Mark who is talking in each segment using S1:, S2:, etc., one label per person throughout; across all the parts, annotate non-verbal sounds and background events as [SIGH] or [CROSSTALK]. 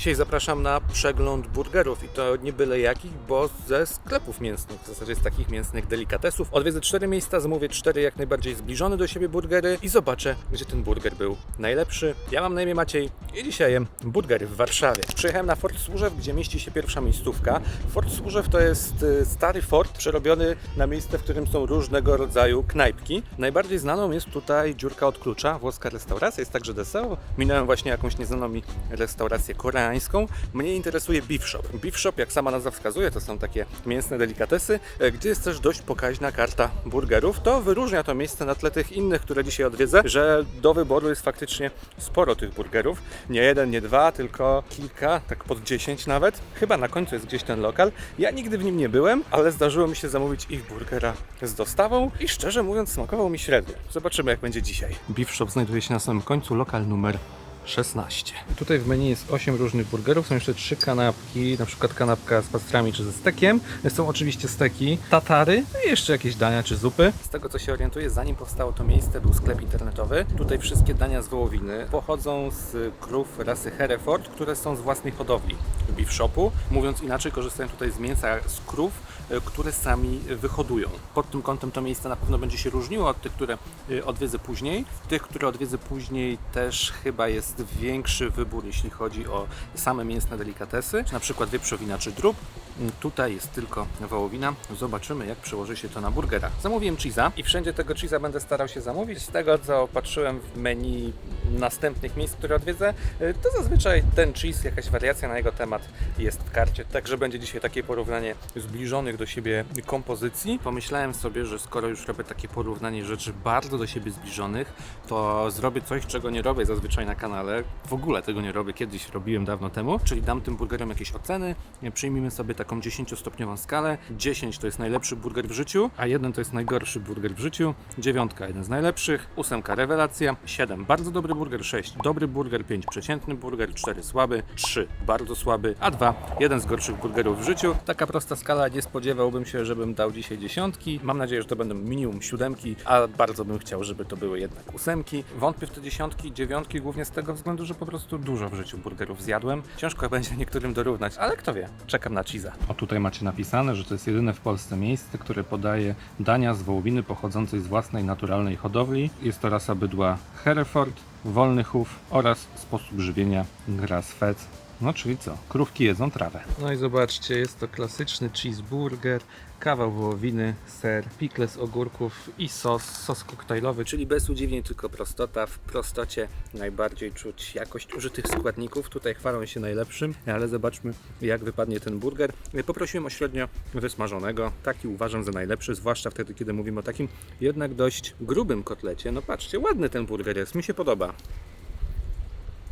S1: Dzisiaj zapraszam na przegląd burgerów i to nie byle jakich, bo ze sklepów mięsnych, w zasadzie z takich mięsnych delikatesów. Odwiedzę cztery miejsca, zamówię cztery jak najbardziej zbliżone do siebie burgery i zobaczę, gdzie ten burger był najlepszy. Ja mam na imię Maciej i dzisiaj jem burgery w Warszawie. Przyjechałem na Fort Służew, gdzie mieści się pierwsza miejscówka. Fort Służew to jest y, stary fort przerobiony na miejsce, w którym są różnego rodzaju knajpki. Najbardziej znaną jest tutaj dziurka od klucza, włoska restauracja, jest także deseo. Minąłem właśnie jakąś nieznaną mi restaurację koreańską. Mnie interesuje beef shop. Beef shop, jak sama nazwa wskazuje, to są takie mięsne delikatesy, e, gdzie jest też dość pokaźna karta burgerów. To wyróżnia to miejsce na tle tych innych, które dzisiaj odwiedzę, że do wyboru jest faktycznie sporo tych burgerów. Nie jeden, nie dwa, tylko kilka, tak pod 10 nawet. Chyba na końcu jest gdzieś ten lokal. Ja nigdy w nim nie byłem, ale zdarzyło mi się zamówić ich burgera z dostawą i szczerze mówiąc smakował mi średnio. Zobaczymy jak będzie dzisiaj. Beef Shop znajduje się na samym końcu, lokal numer 16. Tutaj w menu jest 8 różnych burgerów, są jeszcze 3 kanapki, na przykład kanapka z pastrami czy ze stekiem. Są oczywiście steki, tatary no i jeszcze jakieś dania czy zupy. Z tego co się orientuję, zanim powstało to miejsce, był sklep internetowy. Tutaj wszystkie dania z wołowiny pochodzą z krów rasy Hereford, które są z własnej hodowli beef shopu. Mówiąc inaczej, korzystają tutaj z mięsa z krów, które sami wyhodują. Pod tym kątem to miejsce na pewno będzie się różniło od tych, które e, odwiedzę później. Tych, które odwiedzę później też chyba jest większy wybór, jeśli chodzi o same mięsne delikatesy, na przykład wieprzowina czy drób. Mm, Tutaj jest tylko wołowina. Zobaczymy, jak przełoży się to na burgera. Zamówiłem cheese'a i wszędzie tego cheese'a będę starał się zamówić. Z tego, co patrzyłem w menu następnych miejsc, które odwiedzę, y, to zazwyczaj ten cheese, jakaś wariacja na jego temat jest w karcie. Także będzie dzisiaj takie porównanie zbliżonych do siebie kompozycji. Pomyślałem sobie, że skoro już robię takie porównanie rzeczy bardzo do siebie zbliżonych, to zrobię coś, czego nie robię zazwyczaj na kanale. W ogóle tego nie robię, kiedyś robiłem dawno temu, czyli dam tym burgerom jakieś oceny. Przyjmijmy sobie taką 10-stopniową skalę. 10 to jest najlepszy burger w życiu, a 1 to jest najgorszy burger w życiu. Dziewiątka jeden z najlepszych, ósemka rewelacja, 7 bardzo dobry burger, 6 dobry burger, 5 przeciętny burger, 4 słaby, 3 bardzo słaby, a 2 jeden z gorszych burgerów w życiu. Taka prosta skala, nie spodziewałbym się, żebym dał dzisiaj dziesiątki. Mam nadzieję, że to będą minimum siódemki, a bardzo bym chciał, żeby to były jednak ósemki. Wątpię w te dziesiątki, dziewiątki, głównie z tego względu, że po prostu dużo w życiu burgerów zjadłem. Ciężko [LAUGHS] będzie niektórym dorównać, ale kto wie, czekam na cheese'a. O tutaj macie napisane, że to jest jedyne w Polsce miejsce, które podaje dania z wołowiny pochodzącej z własnej naturalnej hodowli. Jest to rasa bydła Hereford, wolny chów oraz sposób żywienia grass-fed. No czyli co? Krówki jedzą trawę. No i zobaczcie, jest to klasyczny cheeseburger, kawał wołowiny, ser, pikle z ogórków i sos, sos koktajlowy, czyli bez udziwnień, tylko prostota. W prostocie najbardziej czuć jakość użytych składników. Tutaj chwalą się najlepszym, ale zobaczmy jak wypadnie ten burger. Poprosiłem o średnio wysmażonego. Taki uważam za najlepszy, zwłaszcza wtedy, kiedy mówimy o takim jednak dość grubym kotlecie. No patrzcie, ładny ten burger jest, mi się podoba.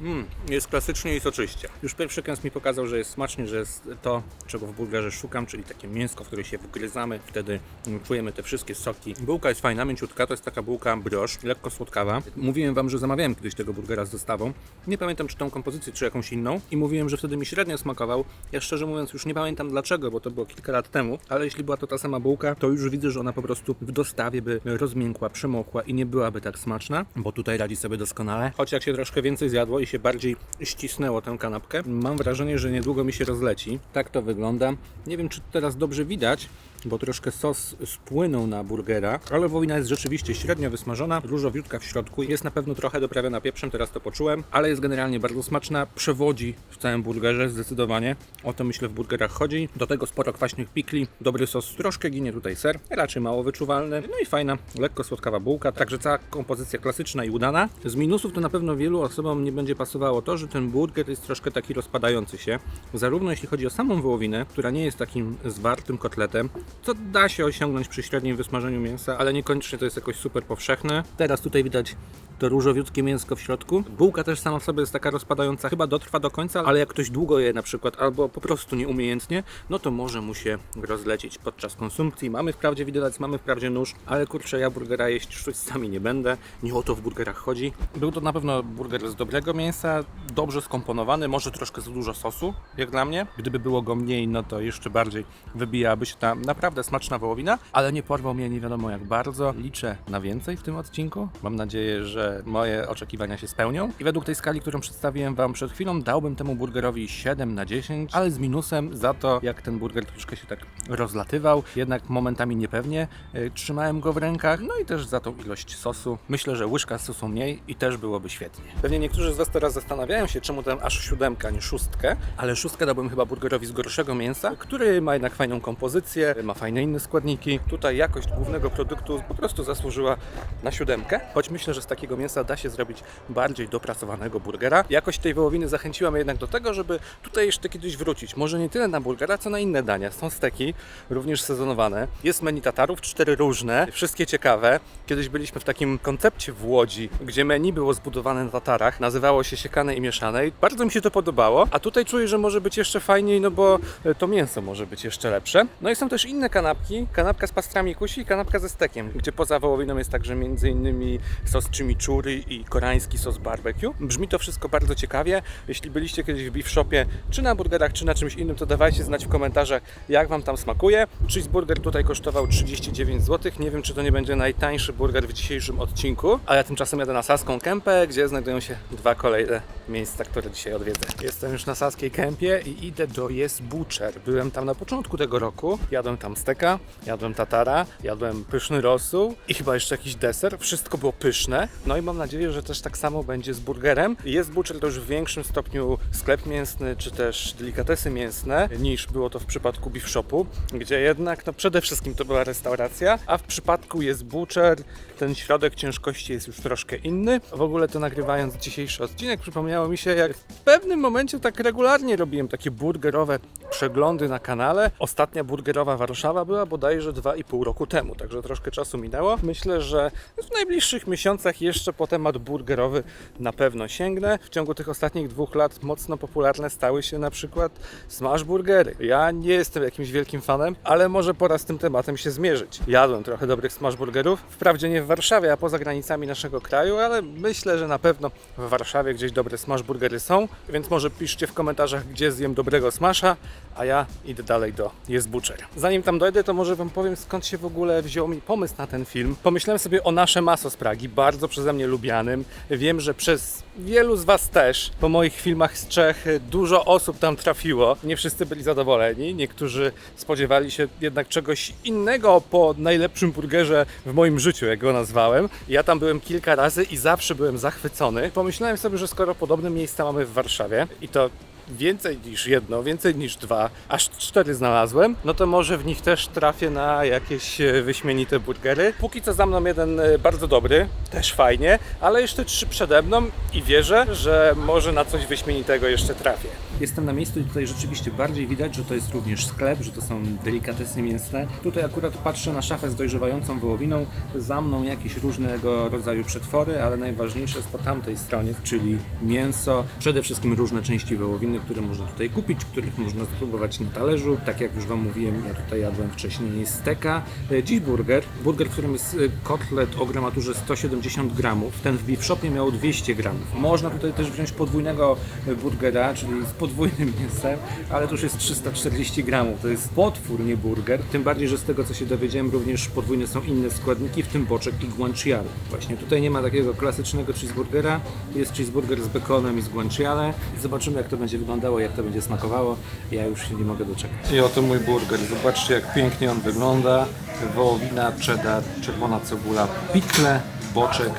S1: Mm, jest klasycznie i soczyście. Już pierwszy kęs mi pokazał, że jest smacznie, że jest to, czego w burgerze szukam, czyli takie mięsko, w które się wgryzamy. Wtedy mm, czujemy te wszystkie soki. Bułka jest fajna, mięciutka, to jest taka bułka brioche, lekko słodkawa. Mówiłem Wam, że zamawiałem kiedyś tego burgera z dostawą. Nie pamiętam, czy tą kompozycję, czy jakąś inną. I mówiłem, że wtedy mi średnio smakował. Ja szczerze mówiąc już nie pamiętam dlaczego, bo to było kilka lat temu. Ale jeśli była to ta sama bułka, to już widzę, że ona po prostu w dostawie by rozmiękła, przemokła i nie byłaby tak smaczna, bo tutaj radzi sobie doskonale. Choć jak się troszkę więcej zjadło i się bardziej ścisnęło tę kanapkę, mam wrażenie, że niedługo mi się rozleci. Tak to wygląda. Nie wiem, czy teraz dobrze widać, bo troszkę sos spłynął na burgera, ale wołowina jest rzeczywiście średnio wysmażona, różowiutka w środku, jest na pewno trochę doprawiona pieprzem, teraz to poczułem, ale jest generalnie bardzo smaczna, przewodzi w całym burgerze zdecydowanie, o to myślę w burgerach chodzi, do tego sporo kwaśnych pikli, dobry sos, troszkę ginie tutaj ser, raczej mało wyczuwalny, no i fajna, lekko słodkawa bułka, także cała kompozycja klasyczna i udana. Z minusów to na pewno wielu osobom nie będzie pasowało to, że ten burger jest troszkę taki rozpadający się, zarówno jeśli chodzi o samą wołowinę, która nie jest takim zwartym kotletem, co da się osiągnąć przy średnim wysmażeniu mięsa, ale niekoniecznie to jest jakoś super powszechne. Teraz tutaj widać to różowiutkie mięsko w środku. Bułka też sama w sobie jest taka rozpadająca, chyba dotrwa do końca, ale jak ktoś długo je na przykład, albo po prostu nieumiejętnie, no to może mu się rozlecieć podczas konsumpcji. Mamy wprawdzie widelec, mamy wprawdzie nóż, ale kurczę, ja burgera jeść sztućcami nie będę. Nie o to w burgerach chodzi. Był to na pewno burger z dobrego mięsa, dobrze skomponowany, może troszkę za dużo sosu, jak dla mnie. Gdyby było go mniej, no to jeszcze bardziej wybijałaby się ta naprawdę smaczna wołowina, ale nie porwał mnie nie wiadomo jak bardzo. Liczę na więcej w tym odcinku. Mam nadzieję, że moje oczekiwania się spełnią. I według tej skali, którą przedstawiłem Wam przed chwilą, dałbym temu burgerowi 7 na 10, ale z minusem za to, jak ten burger troszkę się tak rozlatywał, jednak momentami niepewnie y, trzymałem go w rękach, no i też za tą ilość sosu. Myślę, że łyżka sosu mniej i też byłoby świetnie. Pewnie niektórzy z Was teraz zastanawiają się, czemu ten aż siódemka, a nie szóstkę, ale szóstkę dałbym chyba burgerowi z gorszego mięsa, który ma jednak fajną kompozycję, ma fajne inne składniki. Tutaj jakość głównego produktu po prostu zasłużyła na siódemkę, choć myślę, że z takiego mięsa da się zrobić bardziej dopracowanego burgera. Jakość tej wołowiny zachęciła mnie jednak do tego, żeby tutaj jeszcze kiedyś wrócić. Może nie tyle na burgera, co na inne dania. Są steki, również sezonowane. Jest menu tatarów, cztery różne, wszystkie ciekawe. Kiedyś byliśmy w takim koncepcie w Łodzi, gdzie menu było zbudowane na tatarach. Nazywało się siekane i mieszane i bardzo mi się to podobało. A tutaj czuję, że może być jeszcze fajniej, no bo e, to mięso może być jeszcze lepsze. No i są też inne kanapki. Kanapka z pastrami kusi i kanapka ze stekiem, gdzie poza wołowiną jest także m.in. sos chimichurri i koreański sos barbecue. Brzmi to wszystko bardzo ciekawie. Jeśli byliście kiedyś w beef shopie, czy na burgerach, czy na czymś innym, to dawajcie znać w komentarzach, jak Wam tam smakuje. Cheeseburger tutaj kosztował 39 zł. Nie wiem, czy to nie będzie najtańszy burger w dzisiejszym odcinku, a ja tymczasem jadę na Saską Kępę, gdzie znajdują się dwa kolejne miejsca, które dzisiaj odwiedzę. Jestem już na Saskiej Kępie i idę do Yes Butcher. Byłem tam na początku tego roku. Jadłem tam steka, jadłem tatara, jadłem pyszny rosół i chyba jeszcze jakiś deser. Wszystko było pyszne. No i mam nadzieję, że też tak samo będzie z burgerem. Jest Butcher to już w większym stopniu sklep mięsny, czy też delikatesy mięsne, niż było to w przypadku Beef Shopu, gdzie jednak no przede wszystkim to była restauracja, a w przypadku jest Butcher, ten środek ciężkości jest już troszkę inny. W ogóle to nagrywając dzisiejszy odcinek przypomniało mi się, jak w pewnym momencie tak regularnie robiłem takie burgerowe przeglądy na kanale. Ostatnia burgerowa Warszawa była bodajże 2,5 roku temu, także troszkę czasu minęło. Myślę, że w najbliższych miesiącach jeszcze po temat burgerowy na pewno sięgnę. W ciągu tych ostatnich dwóch lat mocno popularne stały się na przykład smash burgery. Ja nie jestem jakimś wielkim fanem, ale może pora z tym tematem się zmierzyć. Jadłem trochę dobrych smash burgerów, wprawdzie nie w Warszawie, a poza granicami naszego kraju, ale myślę, że na pewno w Warszawie gdzieś dobre smash burgery są, więc może piszcie w komentarzach, gdzie zjem dobrego smasha, a ja idę dalej do Jest Butcher. Zanim tam dojdę, to może Wam powiem, skąd się w ogóle wziął mi pomysł na ten film. Pomyślałem sobie o nasze maso z Pragi, bardzo przeze mnie lubianym. Wiem, że przez wielu z Was też, po moich filmach z Czech, dużo osób tam trafiło. Nie wszyscy byli zadowoleni, niektórzy spodziewali się jednak czegoś innego po najlepszym burgerze w moim życiu, jak go nazwałem. Ja tam byłem kilka razy i zawsze byłem zachwycony. Pomyślałem sobie, że skoro podobne miejsca mamy w Warszawie i to więcej niż jedno, więcej niż dwa, aż cztery znalazłem, no to może w nich też trafię na jakieś e, wyśmienite burgery. Póki co za mną jeden e, bardzo dobry, też fajnie, ale jeszcze trzy przede mną i wierzę, że może na coś wyśmienitego jeszcze trafię. Jestem na miejscu i tutaj rzeczywiście bardziej widać, że to jest również sklep, że to są delikatesy mięsne. Tutaj akurat patrzę na szafę z dojrzewającą wołowiną, za mną jakieś różnego rodzaju przetwory, ale najważniejsze jest po tamtej stronie, czyli mięso, przede wszystkim różne części wołowiny, które można tutaj kupić, których można spróbować na talerzu. Tak jak już Wam mówiłem, ja tutaj jadłem wcześniej steka. E, Dziś burger, burger, w którym jest e, kotlet o gramaturze 170 gramów. Ten w beef shopie miał 200 gramów. Można tutaj też wziąć podwójnego e, burgera, czyli z podwójnym mięsem, ale to już jest 340 gramów. To jest potwór, nie burger. Tym bardziej, że z tego co się dowiedziałem, również podwójne są inne składniki, w tym boczek i guanciale. Właśnie tutaj nie ma takiego klasycznego cheeseburgera. Jest cheeseburger z bekonem i z guanciale. Zobaczymy jak to będzie wyglądało, jak to będzie smakowało. Ja już się nie mogę doczekać. I oto mój burger. Zobaczcie jak pięknie on wygląda. Wołowina, cheddar, czerwona cebula, pikle, boczek,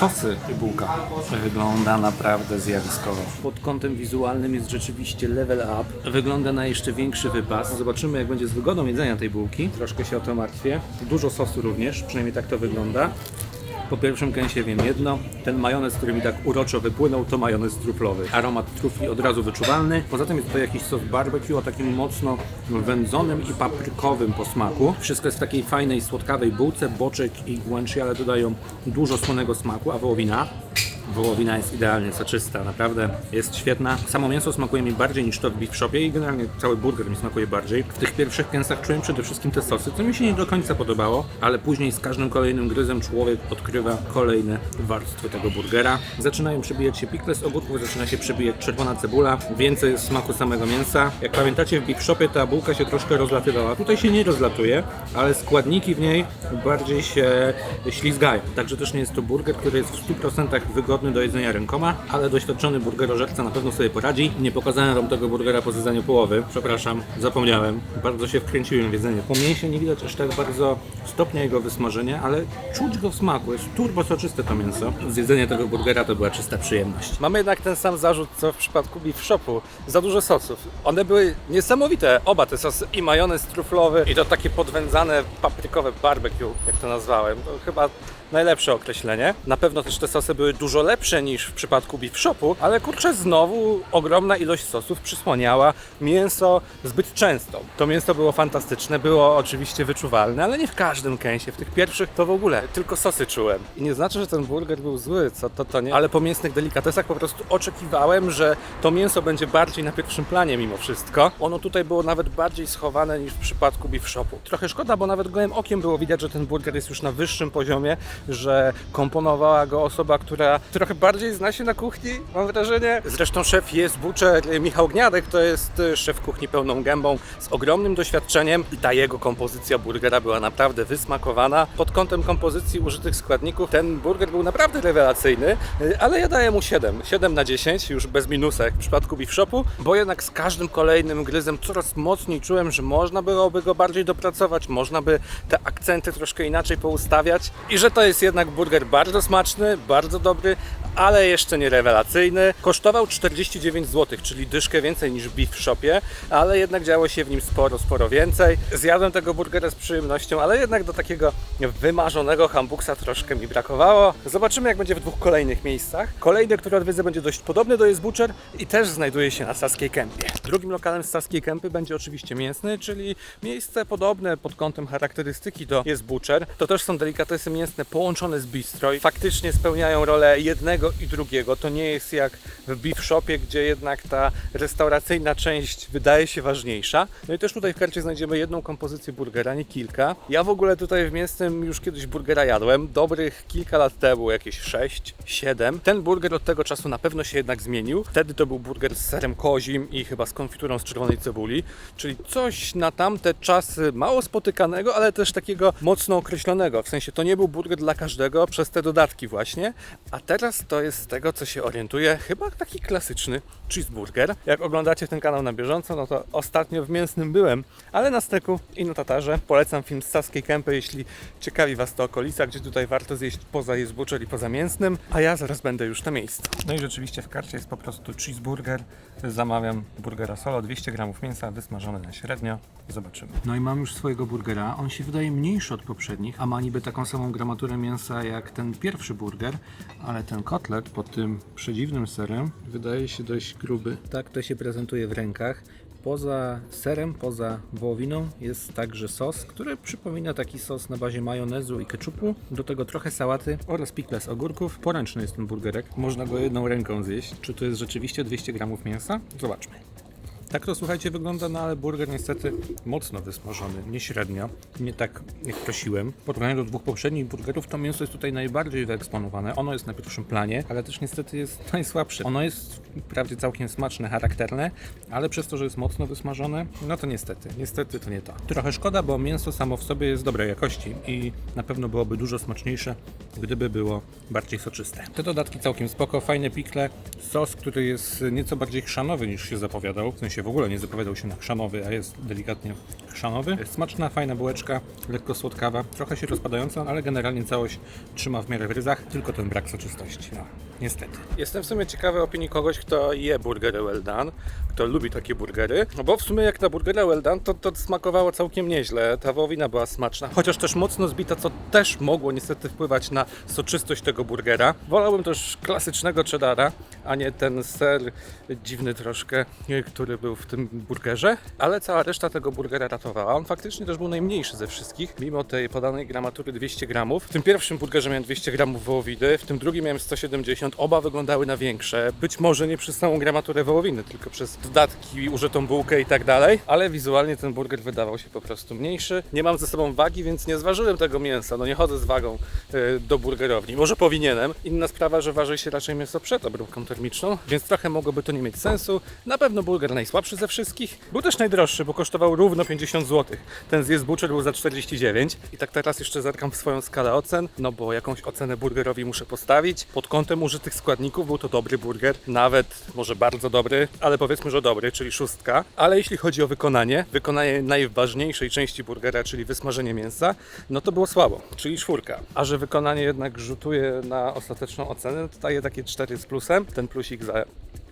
S1: sosy i bułka. Wygląda naprawdę zjawiskowo. Pod kątem wizualnym jest rzeczywiście level up. Wygląda na jeszcze większy wypas. Zobaczymy jak będzie z wygodą jedzenia tej bułki. Troszkę się o to martwię. Dużo sosu również, przynajmniej tak to wygląda. Po pierwszym kęsie wiem jedno, ten majonez, który mi tak uroczo wypłynął, to majonez truflowy. Aromat trufli od razu wyczuwalny. Poza tym jest to jakiś sos barbecue o takim mocno wędzonym i paprykowym posmaku. Wszystko jest w takiej fajnej, słodkawej bułce. Boczek i guanciale dodają dużo słonego smaku, a wołowina Wołowina jest idealnie soczysta, naprawdę jest świetna. Samo mięso smakuje mi bardziej niż to w beef shopie i generalnie cały burger mi smakuje bardziej. W tych pierwszych kęsach czułem przede wszystkim te sosy, co mi się nie do końca podobało, ale później z każdym kolejnym gryzem człowiek odkrywa kolejne warstwy tego burgera. Zaczynają przebijać się pikle z ogórków, zaczyna się przebijać czerwona cebula, więcej jest smaku samego mięsa. Jak pamiętacie w beef shopie ta bułka się troszkę rozlatywała, tutaj się nie rozlatuje, ale składniki w niej bardziej się ślizgają. Także też nie jest to burger, który jest w 100% wygodny do jedzenia rękoma, ale doświadczony burgerożerca na pewno sobie poradzi. Nie pokazałem wam tego burgera po zjedzeniu połowy, przepraszam, zapomniałem. Bardzo się wkręciłem w jedzenie. Po mięsie nie widać aż tak bardzo stopnia jego wysmażenia, ale czuć go w smaku. Jest turbo soczyste to mięso. Zjedzenie tego burgera to była czysta przyjemność. Mamy jednak ten sam zarzut, co w przypadku beef shopu. Za dużo sosów. One były niesamowite, oba te sosy. I majonez truflowy, i to takie podwędzane paprykowe barbecue, jak to nazwałem. To chyba najlepsze określenie. Na pewno też te sosy były dużo lepsze niż w przypadku beef shopu, ale kurczę, znowu ogromna ilość sosów przysłaniała mięso zbyt często. To mięso było fantastyczne, było oczywiście wyczuwalne, ale nie w każdym kęsie. W tych pierwszych to w ogóle tylko sosy czułem. I nie znaczy, że ten burger był zły, co to to nie, ale po mięsnych delikatesach po prostu oczekiwałem, że to mięso będzie bardziej na pierwszym planie mimo wszystko. Ono tutaj było nawet bardziej schowane niż w przypadku beef shopu. Trochę szkoda, bo nawet gołym okiem było widać, że ten burger jest już na wyższym poziomie, że komponowała go osoba, która trochę bardziej zna się na kuchni, mam wrażenie. Zresztą szef jest Butcher, Michał Gniadek to jest y, szef kuchni pełną gębą z ogromnym doświadczeniem i ta jego kompozycja burgera była naprawdę wysmakowana. Pod kątem kompozycji użytych składników ten burger był naprawdę rewelacyjny, y, ale ja daję mu 7. 7 na 10, już bez minusa jak w przypadku beef shopu, bo jednak z każdym kolejnym gryzem coraz mocniej czułem, że można byłoby go bardziej dopracować, można by te akcenty troszkę inaczej poustawiać i że to jest jednak burger bardzo smaczny, bardzo dobry, ale jeszcze nie rewelacyjny. Kosztował 49 zł, czyli dyszkę więcej niż w beef shopie, ale jednak działo się w nim sporo, sporo więcej. Zjadłem tego burgera z przyjemnością, ale jednak do takiego wymarzonego hambuksa troszkę mi brakowało. Zobaczymy jak będzie w dwóch kolejnych miejscach. Kolejny, który odwiedzę będzie dość podobny do Jest Butcher i też znajduje się na Saskiej Kępie. Drugim lokalem z Saskiej Kępy będzie oczywiście mięsny, czyli miejsce podobne pod kątem charakterystyki do Jest Butcher. To też są delikatesy mięsne połączone z bistro i faktycznie spełniają rolę jednego i drugiego. To nie jest jak w beef shopie, gdzie jednak ta restauracyjna część wydaje się ważniejsza. No i też tutaj w karcie znajdziemy jedną kompozycję burgera, nie kilka. Ja w ogóle tutaj w mięsnym już kiedyś burgera jadłem, dobrych kilka lat temu, jakieś 6, 7. Ten burger od tego czasu na pewno się jednak zmienił. Wtedy to był burger z serem kozim i chyba z konfiturą z czerwonej cebuli, czyli coś na tamte czasy mało spotykanego, ale też takiego mocno określonego. W sensie to nie był burger dla każdego przez te dodatki właśnie, a teraz to jest z tego, co się orientuję, chyba taki klasyczny cheeseburger. Jak oglądacie ten kanał na bieżąco, no to ostatnio w mięsnym byłem, ale na steku i na tatarze. Polecam film z Saskiej Kępy, jeśli ciekawi Was to okolica, gdzie tutaj warto zjeść poza jest butcher i poza mięsnym, a ja zaraz będę już na miejscu. No i rzeczywiście w karcie jest po prostu cheeseburger. Zamawiam burgera solo, 200 gramów mięsa wysmażone na średnio. Zobaczymy. No i mam już swojego burgera. On się wydaje mniejszy od poprzednich, a ma niby taką samą gramaturę mięsa jak ten pierwszy burger, ale ten kotlet pod tym przedziwnym serem wydaje się dość gruby. Tak to się prezentuje w rękach. Poza serem, poza wołowiną jest także sos, który przypomina taki sos na bazie majonezu i keczupu. Do tego trochę sałaty oraz pikle z ogórków. Poręczny jest ten burgerek. Można go jedną ręką zjeść. Czy to jest rzeczywiście 200 gramów mięsa? Zobaczmy. Tak to słuchajcie wygląda, no ale burger niestety mocno wysmażony, nie średnio, nie tak jak prosiłem. W porównaniu do dwóch poprzednich burgerów to mięso jest tutaj najbardziej wyeksponowane. Ono jest na pierwszym planie, ale też niestety jest [LAUGHS] najsłabsze. Ono jest wprawdzie całkiem smaczne, charakterne, ale przez to, że jest mocno wysmażone, no to niestety, niestety to nie to. Trochę szkoda, bo mięso samo w sobie jest dobrej jakości i na pewno byłoby dużo smaczniejsze, gdyby było bardziej soczyste. Te dodatki całkiem spoko, fajne pikle, sos, który jest nieco bardziej chrzanowy niż się zapowiadał, w sensie w ogóle nie zapowiadał się na chrzanowy, a jest delikatnie chrzanowy. Smaczna, fajna bułeczka, lekko słodkawa, trochę się rozpadająca, ale generalnie całość trzyma w miarę w ryzach, tylko ten brak soczystości, no niestety. Jestem w sumie ciekawy opinii kogoś, kto je burgery well done, kto lubi takie burgery, no bo w sumie jak na burgera well done, to, to smakowało całkiem nieźle, ta wołowina była smaczna, chociaż też mocno zbita, co też mogło niestety wpływać na soczystość tego burgera. Wolałbym też klasycznego cheddara, a nie ten ser dziwny troszkę, który był w tym burgerze, ale cała reszta tego burgera ratowała. On faktycznie też był najmniejszy ze wszystkich, mimo tej podanej gramatury 200 gramów. W tym pierwszym burgerze miałem 200 gramów wołowiny, w tym drugim miałem 170. Oba wyglądały na większe. Być może nie przez samą gramaturę wołowiny, tylko przez dodatki, użytą bułkę i tak dalej, ale wizualnie ten burger wydawał się po prostu mniejszy. Nie mam ze sobą wagi, więc nie zważyłem tego mięsa. No nie chodzę z wagą y, do burgerowni. Może powinienem. Inna sprawa, że waży się raczej mięso przed obróbką termiczną, więc trochę mogłoby to nie mieć sensu. Na pewno burger najsłabszy ze wszystkich. Był też najdroższy, bo kosztował równo 50 zł. Ten zjazd butcher był za 49. I tak teraz jeszcze zerkam w swoją skalę ocen, no bo jakąś ocenę burgerowi muszę postawić. Pod kątem użytych składników był to dobry burger, nawet może bardzo dobry, ale powiedzmy, że dobry, czyli szóstka. Ale jeśli chodzi o wykonanie, wykonanie najważniejszej części burgera, czyli wysmażenie mięsa, no to było słabo, czyli czwórka. A że wykonanie jednak rzutuje na ostateczną ocenę, to daje takie 4 z plusem. Ten plusik za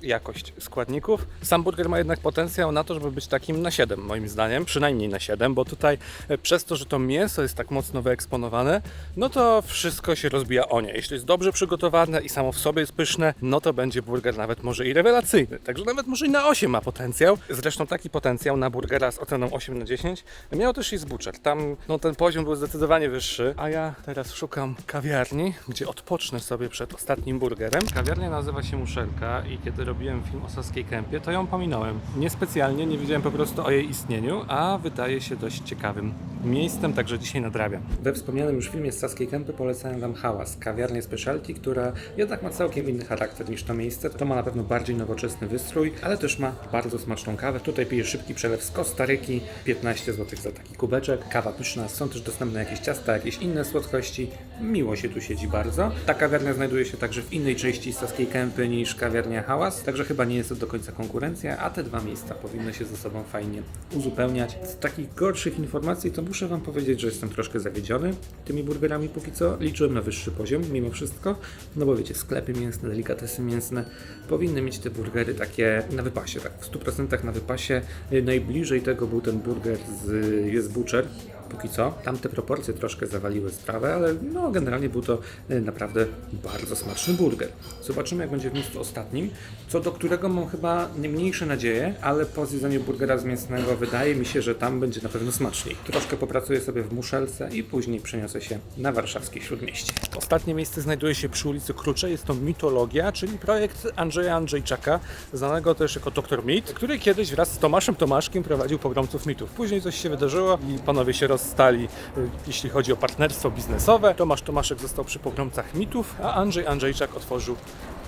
S1: jakość składników. Sam burger ma jednak potencjał na to, żeby być takim na 7 moim zdaniem, przynajmniej na 7, bo tutaj e, przez to, że to mięso jest tak mocno wyeksponowane, no to wszystko się rozbija o nie. Jeśli jest dobrze przygotowane i samo w sobie jest pyszne, no to będzie burger nawet może i rewelacyjny. Także nawet może i na 8 ma potencjał. Zresztą taki potencjał na burgera z oceną 8 na 10 miał też i z Butcher. Tam no, ten poziom był zdecydowanie wyższy, a ja teraz szukam kawiarni, gdzie odpocznę sobie przed ostatnim burgerem. Kawiarnia nazywa się Muszelka i kiedy robiłem film o Saskiej Kępie, to ją pominąłem. Niespecjalnie, nie wiedziałem po prostu o jej istnieniu, a wydaje się dość ciekawym miejscem, także dzisiaj nadrabiam. We wspomnianym już filmie z Saskiej Kępy polecałem Wam Hałas, kawiarnię specialty, która jednak ma całkiem inny charakter niż to miejsce. To ma na pewno bardziej nowoczesny wystrój, ale też ma bardzo smaczną kawę. Tutaj piję szybki przelew z Kostaryki, 15 zł za taki kubeczek. Kawa pyszna, są też dostępne jakieś ciasta, jakieś inne słodkości. Miło się tu siedzi bardzo. Ta kawiarnia znajduje się także w innej części Saskiej Kępy niż kawiarnia Hałas, także chyba nie jest to do końca konkurencja, a te dwa miejsca powinny się ze sobą fajnie uzupełniać. Z takich gorszych informacji to muszę Wam powiedzieć, że jestem troszkę zawiedziony tymi burgerami póki co. Liczyłem na wyższy poziom mimo wszystko, no bo wiecie, sklepy mięsne, delikatesy mięsne powinny mieć te burgery takie na wypasie, tak w 100% na wypasie. Najbliżej tego był ten burger z jest Butcher, póki co. Tam te proporcje troszkę zawaliły sprawę, ale no generalnie był to y, naprawdę bardzo smaczny burger. Zobaczymy jak będzie w miejscu ostatnim, co do którego mam chyba najmniejsze nadzieje, ale po zjedzeniu burgera z mięsnego wydaje mi się, że tam będzie na pewno smaczniej. Troszkę popracuję sobie w muszelce i później przeniosę się na warszawskie Śródmieście. Ostatnie miejsce znajduje się przy ulicy Kruczej, jest to Mitologia, czyli projekt Andrzeja Andrzejczaka, znanego też jako Dr. Mit, który kiedyś wraz z Tomaszem Tomaszkiem prowadził pogromców mitów. Później coś się wydarzyło i panowie się rozstali, y, jeśli chodzi o partnerstwo biznesowe. Tomasz Tomaszek został przy pogromcach mitów, a Andrzej Andrzejczak otworzył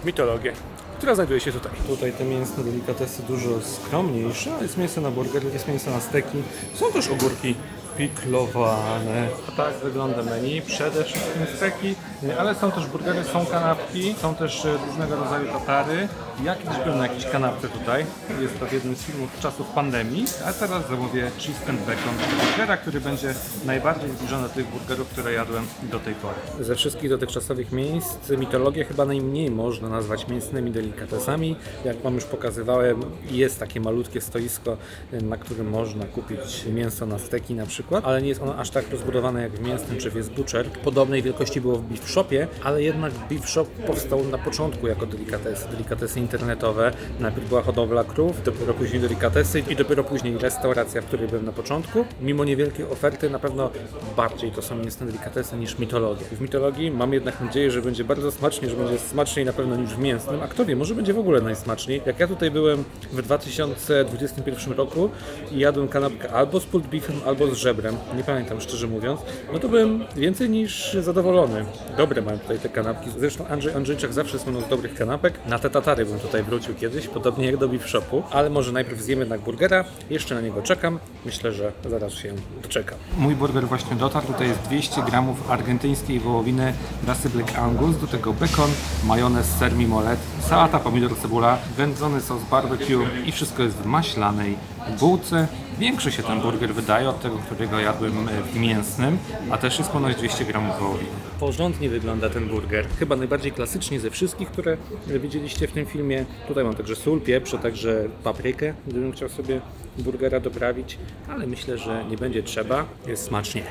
S1: mitologię, która znajduje się tutaj. Tutaj te mięsne delikatesy dużo skromniejsze, jest mięso na burger, jest mięso na steki, są też ogórki piklowane. Tak wygląda menu, przede wszystkim steki, ale są też burgery, są kanapki, są też e, różnego rodzaju tatary. Ja kiedyś byłem na jakiejś kanapce tutaj, jest to w jednym z filmów czasów pandemii, a teraz zamówię cheese and bacon burgera, który będzie najbardziej zbliżony do tych burgerów, które jadłem do tej pory. Ze wszystkich dotychczasowych miejsc mitologię chyba najmniej można nazwać mięsnymi delikatesami. Jak Wam już pokazywałem, jest takie malutkie stoisko, na którym można kupić mięso na steki na przykład, ale nie jest ono aż tak rozbudowane jak w mięsnym czy w jest butcher. Podobnej wielkości było w beef shopie, ale jednak beef shop powstał na początku jako delikatesy, delikatesy internetowe. Najpierw była hodowla krów, dopiero później delikatesy i dopiero później restauracja, w której byłem na początku. Mimo niewielkiej oferty na pewno bardziej to są mięsne delikatesy niż mitologia. W mitologii mam jednak nadzieję, że będzie bardzo smacznie, że będzie smaczniej na pewno niż w mięsnym, a kto wie, może będzie w ogóle najsmaczniej. Jak ja tutaj byłem w 2021 roku i jadłem kanapkę albo z pulled beefem, albo z żebrem, nie pamiętam szczerze mówiąc, no to byłem więcej niż zadowolony. Dobre mają tutaj te kanapki. Zresztą Andrzej Andrzejczak zawsze słynął z dobrych kanapek. Na te tatary bym tutaj wrócił kiedyś, podobnie jak do beef shopu, ale może najpierw zjemy jednak burgera, jeszcze na niego czekam. Myślę, że zaraz się doczekam. Mój burger właśnie dotarł. Tutaj jest 200 gramów argentyńskiej wołowiny rasy Black Angus, do tego bekon, majonez, ser mimolet, salata, pomidor, cebula, wędzony sos barbecue i wszystko jest w maślanej bułce. Większy się ten burger wydaje od tego, którego jadłem e, w mięsnym, a też jest ponoć 200 gramów wołowiny. Porządnie wygląda ten burger. Chyba najbardziej klasycznie ze wszystkich, które widzieliście w tym filmie. Tutaj mam także sól, pieprz, a także paprykę, gdybym chciał sobie burgera doprawić, ale myślę, że nie będzie trzeba. Jest smacznie.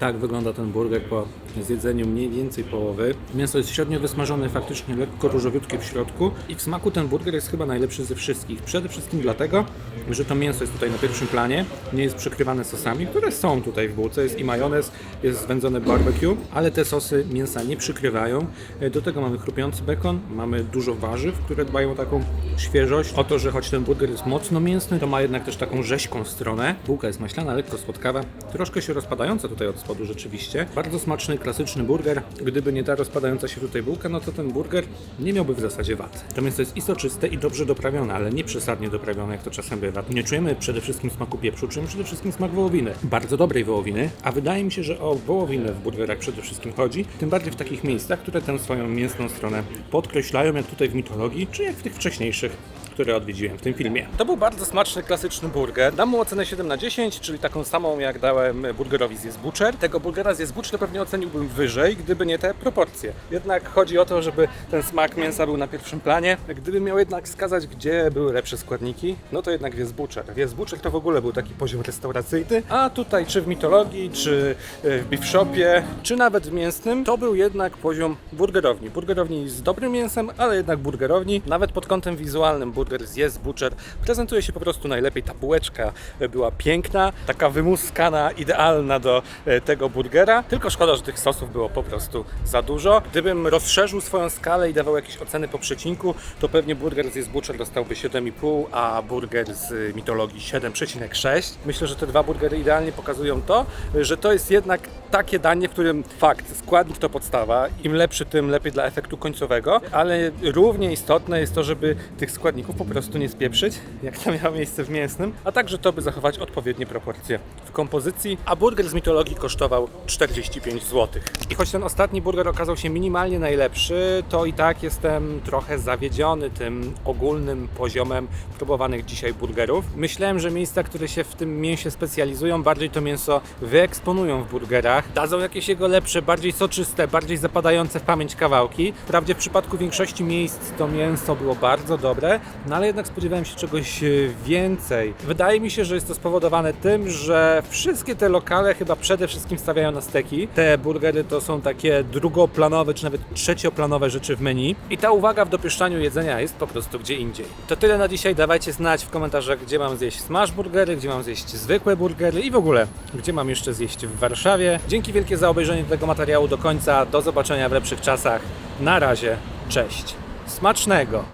S1: Tak wygląda ten burger po zjedzeniu mniej więcej połowy. Mięso jest średnio wysmażone, faktycznie lekko różowiutkie w środku i w smaku ten burger jest chyba najlepszy ze wszystkich. Przede wszystkim dlatego, że to mięso jest tutaj na pierwszym planie, nie jest przykrywane sosami, które są tutaj w bułce. Jest i majonez, jest zwędzone barbecue, ale te sosy mięsa nie przykrywają. E, Do tego mamy chrupiący bekon, mamy dużo warzyw, które dbają o taką świeżość. O to, że choć ten burger jest mocno mięsny, to ma jednak też taką rzeźką stronę. Bułka jest maślana, lekko słodkawa, troszkę się rozpadająca tutaj od spodu rzeczywiście. Bardzo smaczny, klasyczny burger. Gdyby nie ta rozpadająca się tutaj bułka, no to ten burger nie miałby w zasadzie wad. To mięso jest istoczyste i dobrze doprawione, ale nie przesadnie doprawione, jak to czasem bywa. Nie czujemy przede wszystkim smaku pieprzu, czujemy przede wszystkim smak wołowiny. Bardzo dobrej wołowiny, a wydaje mi się, że o wołowinę w burgerach przede wszystkim chodzi, tym bardziej w takich miejscach, które tę swoją mięsną stronę podkreślają, jak tutaj w mitologii, czy jak w tych wcześniejszych które odwiedziłem w tym filmie. To był bardzo smaczny, klasyczny burger. Dam mu ocenę 7 na 10, czyli taką samą jak dałem burgerowi z Butcher. Tego burgera z Butcher pewnie oceniłbym wyżej, gdyby nie te proporcje. Jednak chodzi o to, żeby ten smak mięsa był na pierwszym planie. Gdybym miał jednak wskazać, gdzie były lepsze składniki, no to jednak Wies Butcher. Wies Butcher to w ogóle był taki poziom restauracyjny, a tutaj czy w mitologii, czy e, w beef shopie, czy nawet w mięsnym, to był jednak poziom burgerowni. Burgerowni z dobrym mięsem, ale jednak burgerowni. Nawet pod kątem wizualnym burger z Yes Butcher prezentuje się po prostu najlepiej. Ta bułeczka była piękna, taka wymuskana, idealna do e, tego burgera. Tylko szkoda, że tych sosów było po prostu za dużo. Gdybym rozszerzył swoją skalę i dawał jakieś oceny po przecinku, to pewnie burger z Yes Butcher dostałby 7,5, a burger z mitologii 7,6. Myślę, że te dwa burgery idealnie pokazują to, że to jest jednak takie danie, w którym fakt, składnik to podstawa, im lepszy, tym lepiej dla efektu końcowego, ale równie istotne jest to, żeby tych składników po prostu nie spieprzyć, jak to miało miejsce w mięsnym, a także to, by zachować odpowiednie proporcje w kompozycji, a burger z mitologii kosztował 45 zł. I choć ten ostatni burger okazał się minimalnie najlepszy, to i tak jestem trochę zawiedziony tym ogólnym poziomem próbowanych dzisiaj burgerów. Myślałem, że miejsca, które się w tym mięsie specjalizują, bardziej to mięso wyeksponują w burgerach, dadzą jakieś jego lepsze, bardziej soczyste, bardziej zapadające w pamięć kawałki. Wprawdzie w przypadku większości miejsc to mięso było bardzo dobre, no ale jednak spodziewałem się czegoś e, więcej. Wydaje mi się, że jest to spowodowane tym, że wszystkie te lokale chyba przede wszystkim stawiają na steki. Te burgery to są takie drugoplanowe, czy nawet trzecioplanowe rzeczy w menu. I ta uwaga w dopieszczaniu jedzenia jest po prostu gdzie indziej. To tyle na dzisiaj. Dawajcie znać w komentarzach, gdzie mam zjeść smash burgery, gdzie mam zjeść zwykłe burgery i w ogóle, gdzie mam jeszcze zjeść w Warszawie. Dzięki wielkie za obejrzenie tego materiału do końca. Do zobaczenia w lepszych czasach. Na razie. Cześć. Smacznego!